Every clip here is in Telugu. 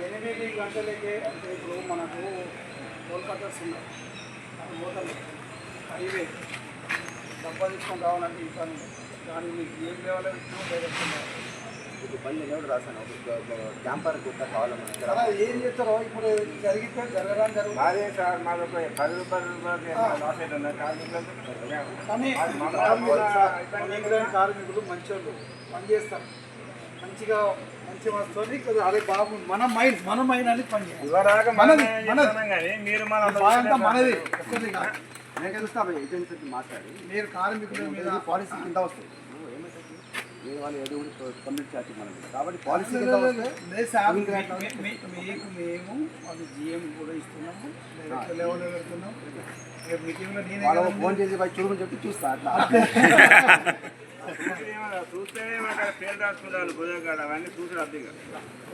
ఎనిమిది గంటలకే అంటే ఇప్పుడు మనకు కోల్కతాస్ ఉన్నాయి హోటల్ హైవే డబ్బా తీసుకొని రావాలంటే ఇబ్బంది దాన్ని మీకు ఏం లేవాలో ఇష్టం లేదనుకున్నారు బండి నేను రాశాను. ఒక క్యాంపర్ గుట్ట కావాలన్నా అలా ఏం చేస్తారో ఇప్పుడు జరిగితే జరగడం జరుగుతుంది మాదే సార్ మాది ఒక పది రూపాయల కార్మికులు కార్మికులు మంచోళ్ళు. పని చేస్తారు. మంచిగా మంచి వస్తుంది కొద్దిగా అదే బాబు మన మైండ్ మన మైండ్ అని పని చేయాలి. మనది, మీరు మనది. నేను తెలుస్తా మాట్లాడి. మీరు కార్మికుల మీద పాలసీ కింద వస్తుంది. వాళ్ళు ఏదో ఒకటి కమ్యూనిటీ చార్జ్ మనం కాబట్టి పాలసీ కింద వస్తుంది లేదు సార్, మీ- మీ- మీ- మీకు మేము వాళ్ళు జిఎం కూడా ఇస్తున్నాము. డైరెక్ట్ లెవెల్ పెడుతున్నాం రేపు మీటింగ్లో నేనే వాళ్ళు కదా ఫోన్ చేసి పోయి చూడమని చెప్పి చూస్తా అట్లా. చూస్తేనే మాకు అక్కడ పేరు రాసుకుంటారు భుజగాడ అవన్నీ చూసి అద్దె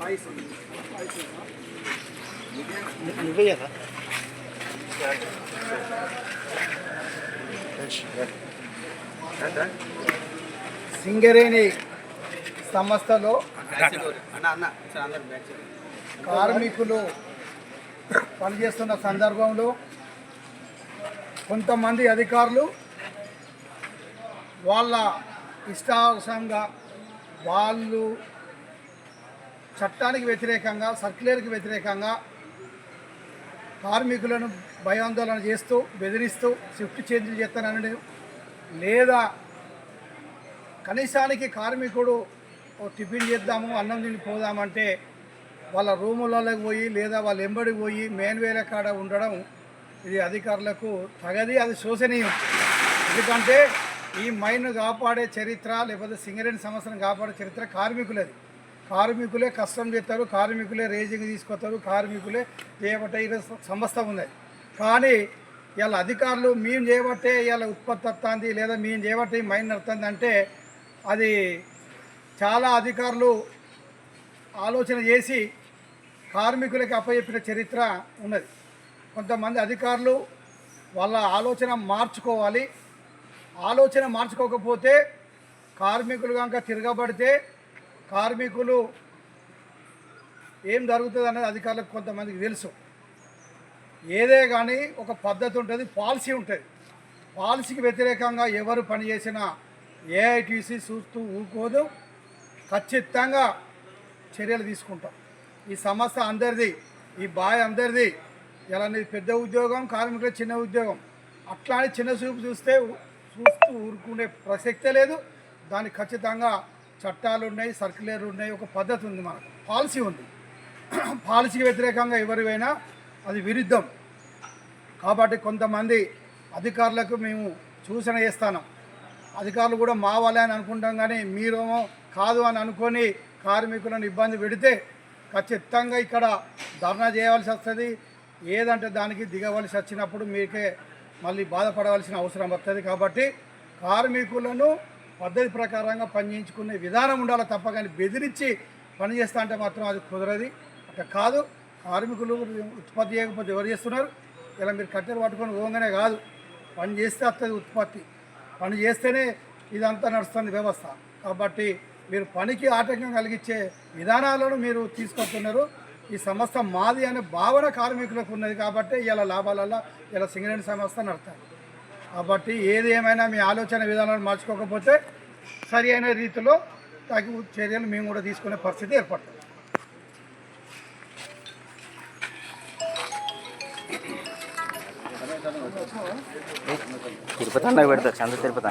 వాయిస్ ఉంది. వాయిస్ ఉందా? సింగరేణి సంస్థలో. కార్మికులు పనిచేస్తున్న సందర్భంలో కొంతమంది అధికారులు వాళ్ళ ఇష్టానుసారంగా వాళ్ళు చట్టానికి వ్యతిరేకంగా సర్క్యులర్కి వ్యతిరేకంగా కార్మికులను భయాందోళన చేస్తూ బెదిరిస్తూ షిఫ్ట్ చేంజ్ చేస్తానని లేదా కనీసానికి కార్మికుడు ఓ టిఫిన్ చేద్దాము అన్నం తిని పోదామంటే వాళ్ళ రూములలోకి పోయి లేదా వాళ్ళ ఎంబడికి పోయి మేన్వేల కాడ ఉండడం ఇది అధికారులకు తగది అది శోచనీయం ఎందుకంటే ఈ మైన్ను కాపాడే చరిత్ర లేకపోతే సింగరేణి సంస్థను కాపాడే చరిత్ర కార్మికులది. కార్మికులే కష్టం చేస్తారు కార్మికులే రేజింగ్ తీసుకొస్తారు కార్మికులే చేయబట్టే ఈరోజు సంస్థ ఉన్నది. కానీ ఇవాళ అధికారులు మేము చేయబట్టే ఇవాళ ఉత్పత్తి వస్తుంది లేదా మేము చేయబట్టే మైన్ నడుతుంది అంటే అది చాలా అధికారులు ఆలోచన చేసి కార్మికులకి అప్పచెప్పిన చరిత్ర ఉన్నది. కొంతమంది అధికారులు వాళ్ళ ఆలోచన మార్చుకోవాలి. ఆలోచన మార్చుకోకపోతే కార్మికులు కనుక తిరగబడితే కార్మికులు ఏం జరుగుతుంది అనేది అధికారులకు కొంతమందికి తెలుసు. ఏదే కానీ ఒక పద్ధతి ఉంటుంది పాలసీ ఉంటుంది. పాలసీకి వ్యతిరేకంగా ఎవరు పనిచేసినా ఏఐటీసీ చూస్తూ ఊరుకోదు. ఖచ్చితంగా చర్యలు తీసుకుంటాం. ఈ సమస్య అందరిది ఈ బాయ్ అందరిది ఇలా పెద్ద ఉద్యోగం కార్మికుల చిన్న ఉద్యోగం అట్లానే చిన్న చూపు చూస్తే చూస్తూ ఊరుకునే ప్రసక్తే లేదు. దానికి ఖచ్చితంగా చట్టాలు ఉన్నాయి సర్క్యులర్ ఉన్నాయి ఒక పద్ధతి ఉంది మనకు. పాలసీ ఉంది. పాలసీకి వ్యతిరేకంగా ఎవరివైనా అది విరుద్ధం. కాబట్టి కొంతమంది అధికారులకు మేము సూచన చేస్తాను. అధికారులు కూడా మా వాళ్ళే అని అనుకుంటాం కానీ మీరేమో కాదు అని అనుకొని కార్మికులను ఇబ్బంది పెడితే ఖచ్చితంగా ఇక్కడ ధర్నా చేయవలసి వస్తుంది. ఏదంటే దానికి దిగవలసి వచ్చినప్పుడు మీకే మళ్ళీ బాధపడవలసిన అవసరం వస్తుంది కాబట్టి కార్మికులను పద్ధతి ప్రకారంగా పనిచేయించుకునే విధానం ఉండాలి తప్ప కానీ బెదిరించి పని చేస్తా అంటే మాత్రం అది కుదరది. అట్లా కాదు. కార్మికులు ఉత్పత్తి చేయకపోతే ఎవరు చేస్తున్నారు? ఇలా మీరు కట్టెలు పట్టుకొని పోగానే కాదు. పని చేస్తే వస్తుంది ఉత్పత్తి. పని చేస్తేనే ఇదంతా నడుస్తుంది వ్యవస్థ. కాబట్టి మీరు పనికి ఆటంకం కలిగించే విధానాలను మీరు తీసుకొస్తున్నారు. ఈ సంస్థ మాది అనే భావన కార్మికులకు ఉన్నది కాబట్టి ఇలా లాభాలలో ఇలా సింగరేణి సంస్థ నడతారు కాబట్టి ఏది ఏమైనా మీ ఆలోచన విధానాలను మార్చుకోకపోతే సరి అయిన రీతిలో తగు చర్యలు మేము కూడా తీసుకునే పరిస్థితి ఏర్పడుతుంది. తిరుపతి అన్న పెడతారు చంద్ర తిరుపతి